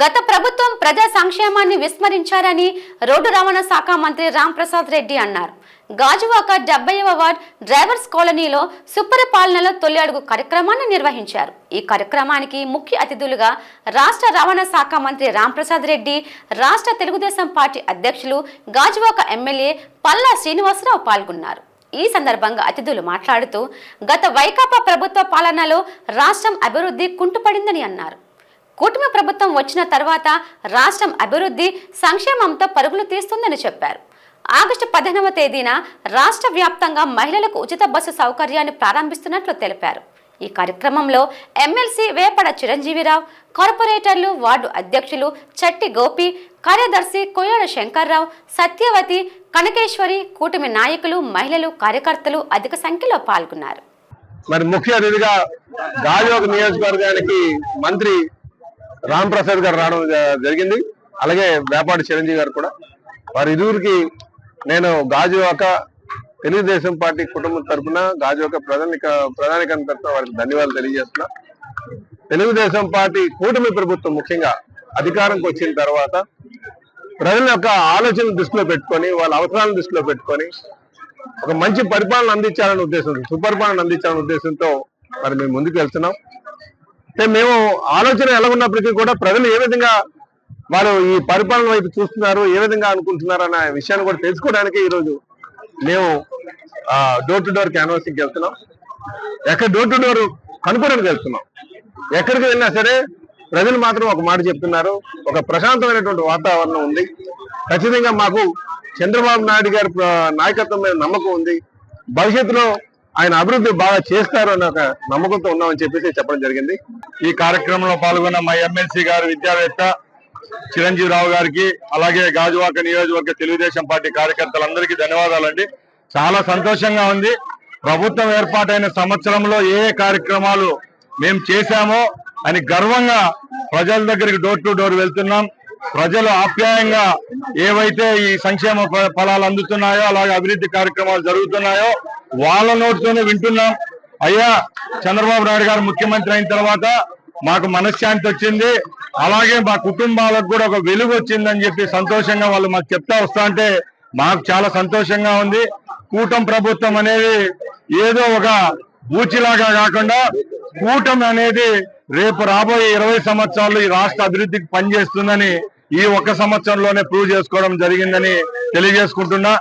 గత ప్రభుత్వం ప్రజా సంక్షేమాన్ని విస్మరించారని రోడ్డు రవాణా శాఖ మంత్రి రాంప్రసాద్ రెడ్డి అన్నారు. గాజువాక డెబ్బైవ వార్డ్ డ్రైవర్స్ కాలనీలో సుపరిపాలనలో తొలి అడుగు కార్యక్రమాన్ని నిర్వహించారు. ఈ కార్యక్రమానికి ముఖ్య అతిథులుగా రాష్ట్ర రవాణా శాఖ మంత్రి రాంప్రసాద్ రెడ్డి రాష్ట్ర తెలుగుదేశం పార్టీ అధ్యక్షులు గాజువాక ఎమ్మెల్యే పల్లా శ్రీనివాసరావు పాల్గొన్నారు. ఈ సందర్భంగా అతిథులు మాట్లాడుతూ గత వైకాపా ప్రభుత్వ పాలనలో రాష్ట్రం అభివృద్ధి కుంటుపడిందని అన్నారు. కూటమి ప్రభుత్వం వచ్చిన తర్వాత రాష్ట్రం అభివృద్ధి సంక్షేమంతో పరుగులు తీస్తుందని చెప్పారు. ఆగస్టు పదిహేనవ తేదీన రాష్ట్ర వ్యాప్తంగా మహిళలకు ఉచిత బస్సు సౌకర్యాన్ని ప్రారంభిస్తున్నట్లు తెలిపారు. ఈ కార్యక్రమంలో ఎమ్మెల్సీ వేపడ చిరంజీవిరావు కార్పొరేటర్లు వార్డు అధ్యక్షులు చట్టి గోపి కార్యదర్శి కొయ్యాడ శంకర్రావు సత్యవతి కనకేశ్వరి కూటమి నాయకులు మహిళలు కార్యకర్తలు అధిక సంఖ్యలో పాల్గొన్నారు. మరి ముఖ్య అతిథిగా గాజువాక నియోజకవర్గానికి మంత్రి రామ్ ప్రసాద్ గారు రావడం జరిగింది. అలాగే వేపాటి చిరంజీవి గారు కూడా. వారి ఇరువురికి నేను గాజువాక తెలుగుదేశం పార్టీ కుటుంబం తరపున గాజువాక ప్రధానిక ప్రధానికం తరపున వారికి ధన్యవాదాలు తెలియజేస్తున్నా. తెలుగుదేశం పార్టీ కూటమి ప్రభుత్వం ముఖ్యంగా అధికారంకి వచ్చిన తర్వాత ప్రజల యొక్క ఆలోచన దృష్టిలో పెట్టుకొని వాళ్ళ అవసరాలను దృష్టిలో పెట్టుకొని ఒక మంచి పరిపాలన అందించాలనే ఉద్దేశంతో సుపరిపాలన అందించాలనే ఉద్దేశంతో మరి మేము ముందుకు వెళ్తున్నాం. మేము ఆలోచన ఎలా ఉన్నప్పటికీ కూడా ప్రజలు ఏ విధంగా వారు ఈ పరిపాలన వైపు చూస్తున్నారు ఏ విధంగా అనుకుంటున్నారు అనే విషయాన్ని కూడా తెలుసుకోవడానికి ఈరోజు మేము డోర్ టు డోర్ క్యాన్వాసింగ్కి వెళ్తున్నాం. ఎక్కడ డోర్ టు డోర్ కనుక్కోవడానికి వెళ్తున్నాం. ఎక్కడికి వెళ్ళినా సరే ప్రజలు మాత్రం ఒక మాట చెప్తున్నారు. ఒక ప్రశాంతమైనటువంటి వాతావరణం ఉంది. ఖచ్చితంగా మాకు చంద్రబాబు నాయుడు గారి నాయకత్వం మీద నమ్మకం ఉంది. భవిష్యత్తులో ఆయన అభివృద్ధి బాగా చేస్తారు అన్న ఒక నమ్మకంతో ఉన్నామని చెప్పేసి చెప్పడం జరిగింది. ఈ కార్యక్రమంలో పాల్గొన్న మా ఎమ్మెల్సీ గారు విద్యావేత్త చిరంజీవిరావు గారికి అలాగే గాజువాక నియోజకవర్గ తెలుగుదేశం పార్టీ కార్యకర్తలందరికీ ధన్యవాదాలండి. చాలా సంతోషంగా ఉంది. ప్రభుత్వం ఏర్పాటైన సంవత్సరంలో ఏ కార్యక్రమాలు మేము చేశామో అని గర్వంగా ప్రజల దగ్గరికి డోర్ టు డోర్ వెళ్తున్నాం. ప్రజలు ఆప్యాయంగా ఏవైతే ఈ సంక్షేమ ఫలాలు అందుతున్నాయో అలాగే అభివృద్ధి కార్యక్రమాలు జరుగుతున్నాయో వాళ్ళ నోటితోనే వింటున్నాం. అయ్యా చంద్రబాబు నాయుడు గారు ముఖ్యమంత్రి అయిన తర్వాత మాకు మనశ్శాంతి వచ్చింది. అలాగే మా కుటుంబాలకు కూడా ఒక వెలుగు వచ్చిందని చెప్పి సంతోషంగా వాళ్ళు మాకు చెప్తా వస్తా అంటే మాకు చాలా సంతోషంగా ఉంది. కూటమి ప్రభుత్వం అనేది ఏదో ఒక ఊచిలాగా కాకుండా కూటమి అనేది రేపు రాబోయే ఇరవై సంవత్సరాలు ఈ రాష్ట్ర అభివృద్ధికి పనిచేస్తుందని ఈ ఒక్క సంవత్సరంలోనే ప్రూవ్ చేసుకోవడం జరిగిందని తెలియజేసుకుంటున్నా.